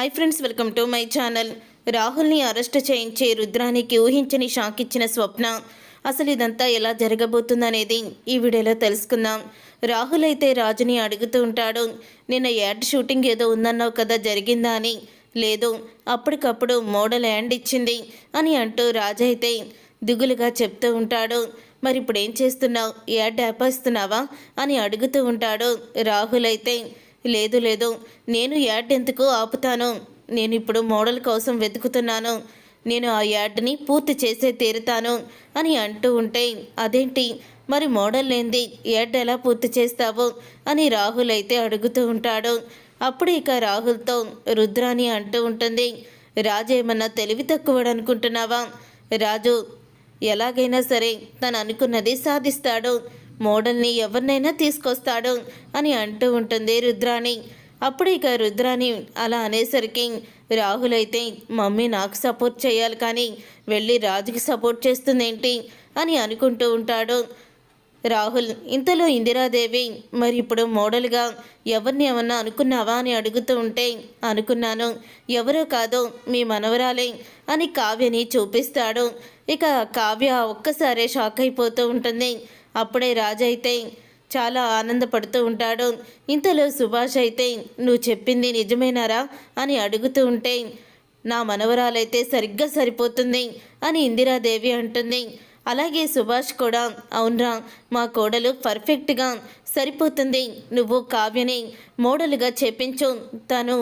Hi friends welcome to my channel రాహుల్ని arrest చేయించే రుద్రానికి ఊహించని షాక్ ఇచ్చిన స్వప్న. అసలు ఇదంతా ఎలా జరగబోతుందనేది ఈ వీడియోలో తెలుసుకుందాం. రాహుల్ అయితే రాజుని అడుగుతూ ఉంటాడు నిన్న యాడ్ షూటింగ్ ఏదో ఉందన్నావు కదా జరిగిందా అని? లేదు అప్పటికప్పుడు మోడల్ హ్యాండ్ ఇచ్చింది అని అంటూ రాజు అయితే దిగులుగా చెప్తూ ఉంటాడు. మరి ఇప్పుడు ఏం చేస్తున్నావు? యాడ్ ఆపేస్తున్నావా? అని అడుగుతూ ఉంటాడు రాహుల్ అయితే. లేదు లేదు. నేను యాడ్ ఎందుకు ఆపుతాను? నేను ఇప్పుడు మోడల్ కోసం వెతుకుతున్నాను. నేను ఆ యాడ్ని పూర్తి చేసే తీరుతాను అని అంటూ ఉంటే అదేంటి? మరి మోడల్ లేనిది యాడ్ ఎలా పూర్తి చేస్తావు? అని రాహుల్ అయితే అడుగుతూ ఉంటాడు. అప్పుడు ఇక రాహుల్తో రుద్రాని అంటూ ఉంటుంది రాజు ఏమన్నా తెలివి తక్కువడు అనుకుంటున్నావా రాజు ఎలాగైనా సరే తను అనుకున్నది సాధిస్తాడు. మోడల్ని ఎవరినైనా తీసుకొస్తాడు అని అంటూ ఉంటుంది రుద్రాణి. అప్పుడు ఇక రుద్రాని అలా అనేసరికి రాహుల్ అయితే మమ్మీ నాకు సపోర్ట్ చేయాలి కానీ వెళ్ళి రాజుకి సపోర్ట్ చేస్తుందేంటి? అని అనుకుంటూ ఉంటాడు రాహుల్. ఇంతలో ఇందిరాదేవి మరి ఇప్పుడు మోడల్గా ఎవరిని ఏమన్నా అనుకున్నావా? అని అడుగుతూ ఉంటే అనుకున్నాను. ఎవరో కాదో మీ మనవరాలే అని కావ్యని చూపిస్తాడు. ఇక కావ్య ఒక్కసారే షాక్ అయిపోతూ ఉంటుంది. అప్పుడే రాజు అయితే చాలా ఆనందపడుతూ ఉంటాడు. ఇంతలో సుభాష్ అయితే నువ్వు చెప్పింది నిజమేనారా? అని అడుగుతూ ఉంటే నా మనవరాలైతే సరిగ్గా సరిపోతుంది అని ఇందిరాదేవి అంటుంది. అలాగే సుభాష్ కూడా అవునరా మా కోడలు పర్ఫెక్ట్గా సరిపోతుంది. నువ్వు కావ్యని మోడల్గా చెప్పించు తను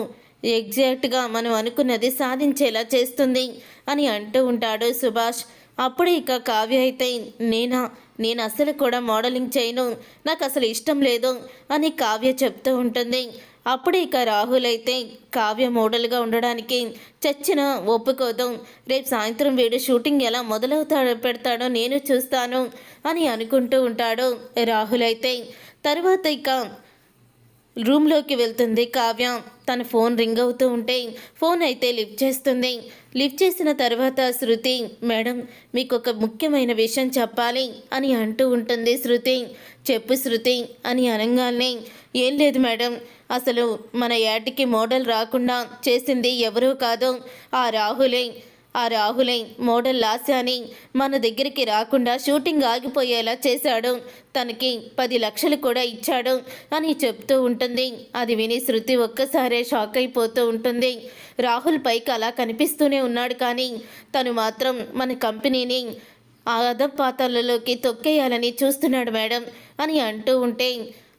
ఎగ్జాక్ట్గా మనం అనుకున్నది సాధించేలా చేస్తుంది అని అంటూ ఉంటాడు సుభాష్. అప్పుడు ఇక కావ్య అయితే నేనా? నేను అసలు కూడా మోడలింగ్ చేయను. నాకు అసలు ఇష్టం లేదు అని కావ్య చెప్తూ ఉంటుంది. అప్పుడు ఇక రాహుల్ అయితే కావ్య మోడల్గా ఉండడానికి చచ్చిన ఒప్పుకోదు. రేపు సాయంత్రం వీడు షూటింగ్ ఎలా మొదలవుతాడో పెడతాడో నేను చూస్తాను అని అనుకుంటూ ఉంటాడు రాహుల్ అయితే. తర్వాత ఇక రూమ్లోకి వెళ్తుంది. కావ్య తన ఫోన్ రింగ్ అవుతూ ఉంటే ఫోన్ అయితే లిఫ్ట్ చేస్తుంది. లిఫ్ట్ చేసిన తర్వాత శృతి మేడం మీకు ఒక ముఖ్యమైన విషయం చెప్పాలి అని అంటూ ఉంటుంది శృతి. చెప్పు శృతి అని అనగానే ఏం లేదు మేడం అసలు మన యాటికి మోడల్ రాకుండా చేసింది ఎవరూ కాదు. ఆ రాహులే ఆ రాహులే మోడల్ లాస్యాని మన దగ్గరికి రాకుండా షూటింగ్ ఆగిపోయేలా చేశాడు. తనకి పది లక్షలు కూడా ఇచ్చాడు అని చెప్తూ ఉంటుంది. అది విని శృతి ఒక్కసారే షాక్ అయిపోతూ ఉంటుంది. రాహుల్ పైకి అలా కనిపిస్తూనే ఉన్నాడు కానీ తను మాత్రం మన కంపెనీని ఆ అధపాతాలలోకి తొక్కేయాలని చూస్తున్నాడు మేడం అని అంటూ ఉంటే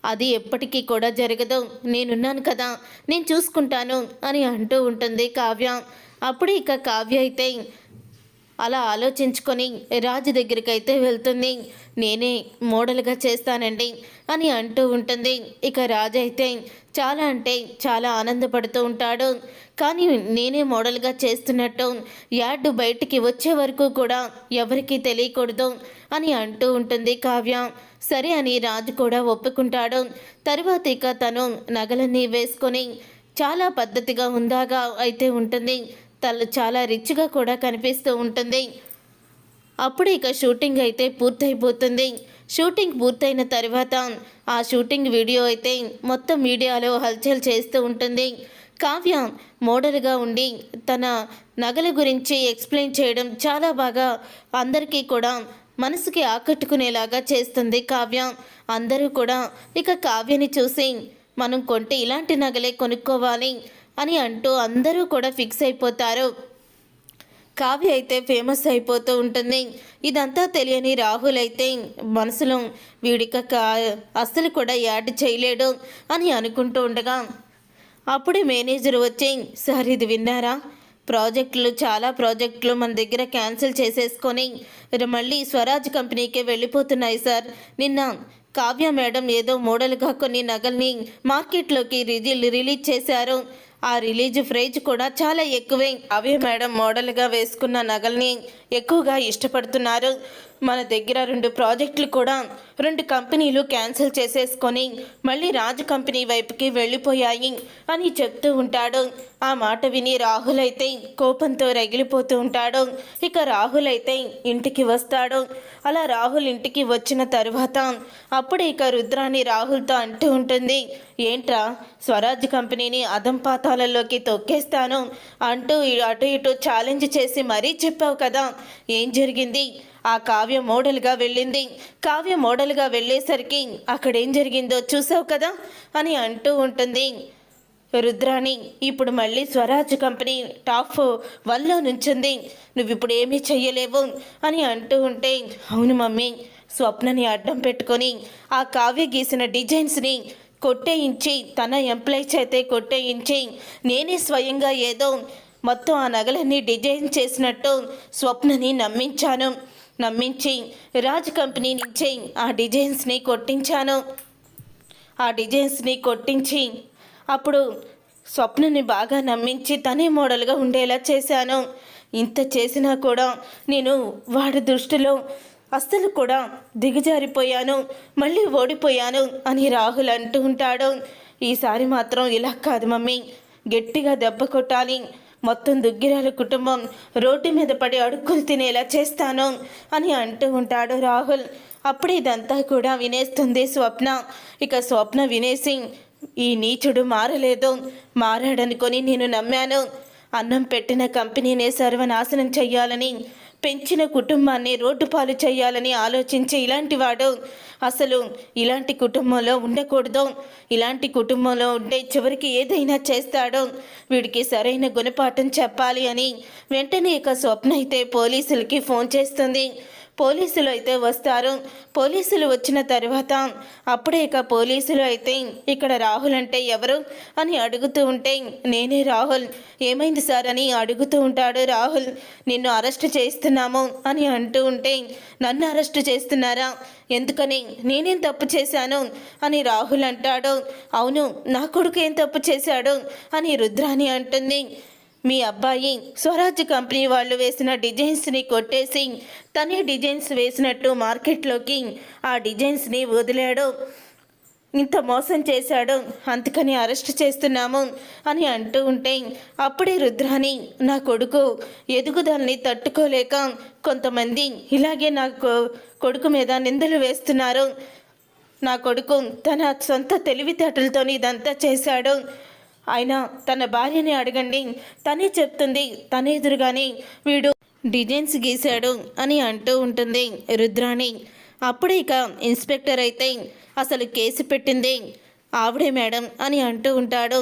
అది ఎప్పటికీ కూడా జరగదు. నేనున్నాను కదా నేను చూసుకుంటాను అని అంటూ ఉంటుంది కావ్య. అప్పుడు ఇక కావ్య అయితే అలా ఆలోచించుకొని రాజు దగ్గరికి అయితే వెళ్తుంది. నేనే మోడల్గా చేస్తానండి అని అంటూ ఉంటుంది. ఇక రాజు అయితే చాలా అంటే చాలా ఆనందపడుతూ ఉంటాడు. కానీ నేనే మోడల్గా చేస్తున్నట్టు యాడ్ బయటికి వచ్చే వరకు కూడా ఎవరికీ తెలియకూడదు అని అంటూ ఉంటుంది కావ్య. సరే అని రాజు కూడా ఒప్పుకుంటాడు. తర్వాత ఇక తను నగలన్నీ వేసుకొని చాలా పద్ధతిగా ఉందాగా అయితే ఉంటుంది. తను చాలా రిచ్గా కూడా కనిపిస్తూ ఉంటుంది. అప్పుడు ఇక షూటింగ్ అయితే పూర్తయిపోతుంది. షూటింగ్ పూర్తయిన తర్వాత ఆ షూటింగ్ వీడియో అయితే మొత్తం మీడియాలో హల్చల్ చేస్తూ ఉంటుంది. కావ్య మోడల్గా ఉండి తన నగల గురించి ఎక్స్ప్లెయిన్ చేయడం చాలా బాగా అందరికీ కూడా మనసుకి ఆకట్టుకునేలాగా చేస్తుంది కావ్య. అందరూ కూడా ఇక కావ్యని చూసి మనం కొంటే ఇలాంటి నగలే కొనుక్కోవాలి. అని అంటూ అందరూ కూడా ఫిక్స్ అయిపోతారు. కావ్య అయితే ఫేమస్ అయిపోతూ ఉంటుంది. ఇదంతా తెలియని రాహుల్ అయితే మనసులో వీడిక అస్సలు కూడా యాడ్ చేయలేడు అని అనుకుంటూ ఉండగా అప్పుడే మేనేజర్ వచ్చి సార్ ఇది విన్నారా? ప్రాజెక్టులు చాలా ప్రాజెక్టులు మన దగ్గర క్యాన్సిల్ చేసేసుకొని మళ్ళీ స్వరాజ్ కంపెనీకే వెళ్ళిపోతున్నాయి సార్. నిన్న కావ్య మేడం ఏదో మోడల్గా కొన్ని నగల్ని మార్కెట్లోకి రిజి రిలీజ్ చేశారు. ఆ రిలీజ్ ప్రైజ్ కూడా చాలా ఎక్కువే. అవే మేడం మోడల్గా వేసుకున్న నగల్ని ఎక్కువగా ఇష్టపడుతున్నారు. మన దగ్గర రెండు ప్రాజెక్టులు కూడా రెండు కంపెనీలు క్యాన్సిల్ చేసేసుకొని మళ్ళీ రాజు కంపెనీ వైపుకి వెళ్ళిపోయాయి అని చెప్తూ ఉంటాడు. ఆ మాట విని రాహుల్ అయితే కోపంతో రగిలిపోతూ ఉంటాడు. ఇక రాహుల్ అయితే ఇంటికి వస్తాడు. అలా రాహుల్ ఇంటికి వచ్చిన తర్వాత అప్పుడు ఇక రుద్రాని రాహుల్తో అంటూ ఉంటుంది. ఏంట్రా స్వరాజ్ కంపెనీని అదంపాతాలలోకి తొక్కేస్తాను అంటూ అటు ఇటు ఛాలెంజ్ చేసి మరీ చెప్పావు కదా. ఏం జరిగింది? ఆ కావ్య మోడల్గా వెళ్ళింది. కావ్య మోడల్గా వెళ్ళేసరికి అక్కడ ఏం జరిగిందో చూసావు కదా అని అంటూ ఉంటుంది. రుద్రాణి ఇప్పుడు మళ్ళీ స్వరాజ్ కంపెనీ టాప్ వన్లో నుంచింది. నువ్వు ఇప్పుడు ఏమీ చెయ్యలేవు అని అంటూ ఉంటే అవును మమ్మీ స్వప్నని అడ్డం పెట్టుకొని ఆ కావ్య గీసిన డిజైన్స్ని కొట్టేయించి తన ఎంప్లాయ్ చేతే కొట్టేయించి నేనే స్వయంగా ఏదో మొత్తం ఆ నగలన్నీ డిజైన్ చేసినట్టు స్వప్నని నమ్మించాను. నమ్మించి రాజ్ కంపెనీ నుంచి ఆ డిజైన్స్ని కొట్టించాను. ఆ డిజైన్స్ని కొట్టించి అప్పుడు స్వప్నని బాగా నమ్మించి తనే మోడల్గా ఉండేలా చేశాను. ఇంత చేసినా కూడా నేను వాడి దృష్టిలో అస్సలు కూడా దిగజారిపోయాను. మళ్ళీ ఓడిపోయాను అని రాహుల్ అంటూ ఉంటాడు. ఈసారి మాత్రం ఇలా కాదు మమ్మీ. గట్టిగా దెబ్బ కొట్టాలి. మొత్తం దుగ్గిరాల కుటుంబం రోడ్డు మీద పడి అడుక్కులు తినేలా చేస్తాను అని అంటూ ఉంటాడు రాహుల్. అప్పుడు ఇదంతా కూడా వినేస్తుంది స్వప్న. ఇక స్వప్న వినేసి ఈ నీచుడు మారలేదు. మారాడనుకొని నేను నమ్మాను. అన్నం పెట్టిన కంపెనీనే సర్వనాశనం చెయ్యాలని పెంచిన కుటుంబాన్ని రోడ్డు పాలు చేయాలని ఆలోచించే ఇలాంటి వాడు అసలు ఇలాంటి కుటుంబంలో ఉండకూడదు. ఇలాంటి కుటుంబంలో ఉంటే చివరికి ఏదైనా చేస్తాడో. వీడికి సరైన గుణపాఠం చెప్పాలి అని వెంటనే ఇక స్వప్న అయితే పోలీసులకి ఫోన్ చేస్తుంది. పోలీసులు అయితే వస్తారు. పోలీసులు వచ్చిన తర్వాత అప్పుడే ఇక పోలీసులు అయితే ఇక్కడ రాహుల్ అంటే ఎవరు అని అడుగుతూ ఉంటే నేనే రాహుల్. ఏమైంది సార్ అని అడుగుతూ ఉంటాడు రాహుల్. నిన్ను అరెస్ట్ చేస్తున్నాము అని అంటూ ఉంటే నన్ను అరెస్ట్ చేస్తున్నారా? ఎందుకని? నేనేం తప్పు చేశాను? అని రాహుల్ అంటాడు. అవును నా కొడుకు ఏం తప్పు చేశాడు? అని రుద్రాని అంటుంది. మీ అబ్బాయి స్వరాజ్ కంపెనీ వాళ్ళు వేసిన డిజైన్స్ని కొట్టేసి తనే డిజైన్స్ వేసినట్టు మార్కెట్లోకి ఆ డిజైన్స్ని వదిలాడు. ఇంత మోసం చేశాడు. అందుకని అరెస్ట్ చేస్తున్నాము అని అంటూ ఉంటే అప్పుడే రుద్రాని నా కొడుకు ఎదుగుదలని తట్టుకోలేక కొంతమంది ఇలాగే నా కొ- కొడుకు మీద నిందలు వేస్తున్నారు. నా కొడుకు తన సొంత తెలివితేటలతో ఇదంతా చేశాడు. ఆయన తన భార్యని అడగండి. తనే చెప్తుంది తన ఎదురుగానే వీడు డిజైన్స్ గీశాడు అని అంటూ ఉంటుంది రుద్రాణి. అప్పుడే ఇక ఇన్స్పెక్టర్ అయితే అసలు కేసు పెట్టింది. ఆవిడే మేడం అని అంటూ ఉంటాడు.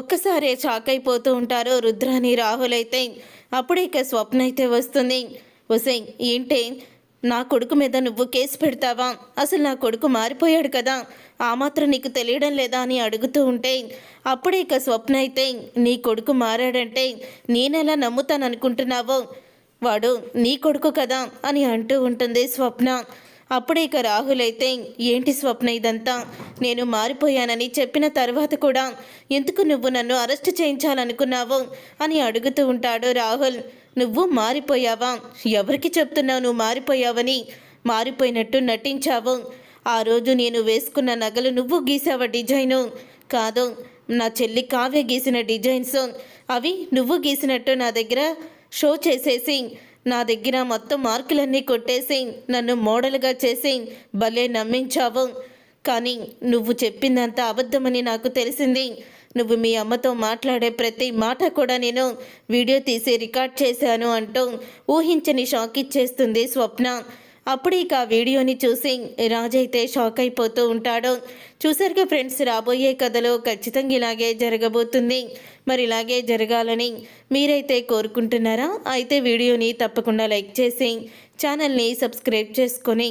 ఒక్కసారి షాక్ అయిపోతూ ఉంటారు రుద్రాని రాహుల్ అయితే. అప్పుడే ఇక స్వప్న అయితే వస్తుంది. వసే ఏంటి? నా కొడుకు మీద నువ్వు కేసు పెడతావా? అసలు నా కొడుకు మారిపోయాడు కదా. ఆ మాత్రం నీకు తెలియడం లేదా అని అడుగుతూ ఉంటే అప్పుడే ఇక స్వప్న అయితే నీ కొడుకు మారాడంటే నేనెలా నమ్ముతాను అనుకుంటున్నావో వాడు నీ కొడుకు కదా అని అంటూ ఉంటుంది స్వప్న. అప్పుడే ఇక రాహుల్ అయితే ఏంటి స్వప్న ఇదంతా? నేను మారిపోయానని చెప్పిన తర్వాత కూడా ఎందుకు నువ్వు నన్ను అరెస్ట్ చేయించాలనుకున్నావు అని అడుగుతూ ఉంటాడు రాహుల్. నువ్వు మారిపోయావా? ఎవరికి చెప్తున్నావు నువ్వు మారిపోయావని? మారిపోయినట్టు నటించావు. ఆ రోజు నేను వేసుకున్న నగలు నువ్వు గీసావా డిజైను? కాదు నా చెల్లి కావ్య గీసిన డిజైన్స్. అవి నువ్వు గీసినట్టు నా దగ్గర షో చేసేసి నా దగ్గర మొత్తం మార్కులన్నీ కొట్టేసి నన్ను మోడల్గా చేసి భలే నమ్మించావు. కానీ నువ్వు చెప్పిందంతా అబద్ధమని నాకు తెలిసింది. నువ్వు మీ అమ్మతో మాట్లాడే ప్రతి మాట కూడా నేను వీడియో తీసి రికార్డ్ చేశాను అంటూ ఊహించని షాక్ ఇచ్చేస్తుంది స్వప్న. అప్పుడు ఇక ఆ వీడియోని చూసి రాజైతే షాక్ అయిపోతూ ఉంటాడు. చూసారుగా ఫ్రెండ్స్ రాబోయే కథలో ఖచ్చితంగా ఇలాగే జరగబోతుంది. మరి ఇలాగే జరగాలని మీరైతే కోరుకుంటున్నారా? అయితే వీడియోని తప్పకుండా లైక్ చేసి ఛానల్ని సబ్స్క్రైబ్ చేసుకొని